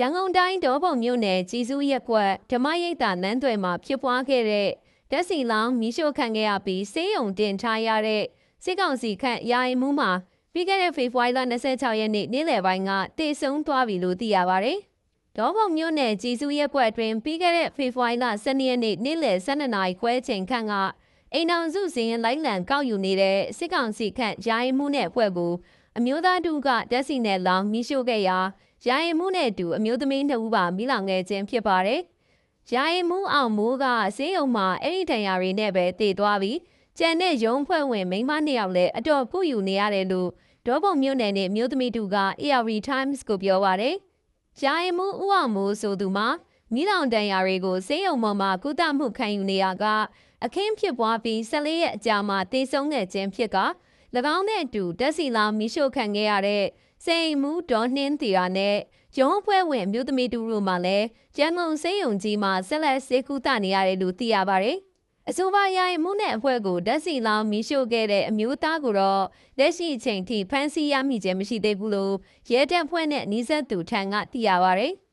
ရန်ကုန်တိုင်းဒေါပုံမြို့နယ်ကြီးစုရက်ကွက်ဓမ္မရိပ်သာနန်းသွယ်မှာဖြစ်ပွားခဲ့တဲ့ဓာတ်စီလောင်းမီးရှို့ခံခဲ့ရပြီးစေးရုံတင်ထားရတဲ့စစ်ကောင်စီခန့်ယာယီမှုမှာပြီးခဲ့တဲ့ဖေဖော်ဝါရီလ26ရက်နေ့နေ့လယ်ပိုင်းကတည်ဆုံသွားပြီလို့သိရပါတယ်။ဒေါပုံမြို့နယ်ကြီးစုရက်ကွက်အတွင်းပြီးခဲ့တဲ့ဖေဖော်ဝါရီလ12ရက်နေ့နေ့လယ်12နာရီခွဲချိန်ခန့်ကအိမ်အောင်စုစင်းလိုက်လံကောက်ယူနေတဲ့စစ်ကောင်စီခန့်ယာယီမှုနဲ့အဖွဲ့ကိုအမျိုးသားတို့ကဓာတ်စီနဲ့လောင်းမီးရှို့ခဲ့ရာ ရာရင်မှုနဲ့အတူအမျိုးသမီးနှစ်ဦးပါမိလောင်ခဲ့ခြင်းဖြစ်ပါတယ်။ရာရင်မှုအောင်မိုးကဈေးရုံမှာအဲ့ဒီတန်ရာတွေနဲ့ပဲတည်သွားပြီးကျန်တဲ့ရုံဖွဲ့ဝင်မိန်းမနှစ်ယောက်လည်းအတော်ကုယူနေရတယ်လို့ဒေါပုံမြို့နယ်နဲ့မျိုးသမီးတူက ARD Times ကိုပြောပါတယ်။ရာရင်မှုဦးအောင်မိုးဆိုသူမှာမိလောင်တန်ရာတွေကိုဈေးရုံပေါ်မှာကုသမှုခံယူနေရကအခင်းဖြစ်ပွားပြီး14ရက်အကြာမှာတည်ဆုံးခဲ့ခြင်းဖြစ်က၎င်းနဲ့အတူတက်စီလောင်မိရှို့ခံခဲ့ရတဲ့ စိန်မှုဒေါ်နှင်းတီရာနဲ့ရုံးအဖွဲ့ဝင်မြို့သမီးတူတို့မှလည်းကျန်းကုန်စေယုံကြီးမှာဆက်လက်စေကူတာနေရတယ်လို့သိရပါတယ်။အဆိုပါရိုင်မှုနဲ့အဖွဲ့ကိုဓာတ်စီလောင်းမီးရှို့ခဲ့တဲ့အမျိုးသားကိုတော့လက်ရှိအချိန်ထိဖမ်းဆီးရမိခြင်းမရှိသေးဘူးလို့ရဲတပ်ဖွဲ့နဲ့နှိစက်သူထံကသိရပါတယ်။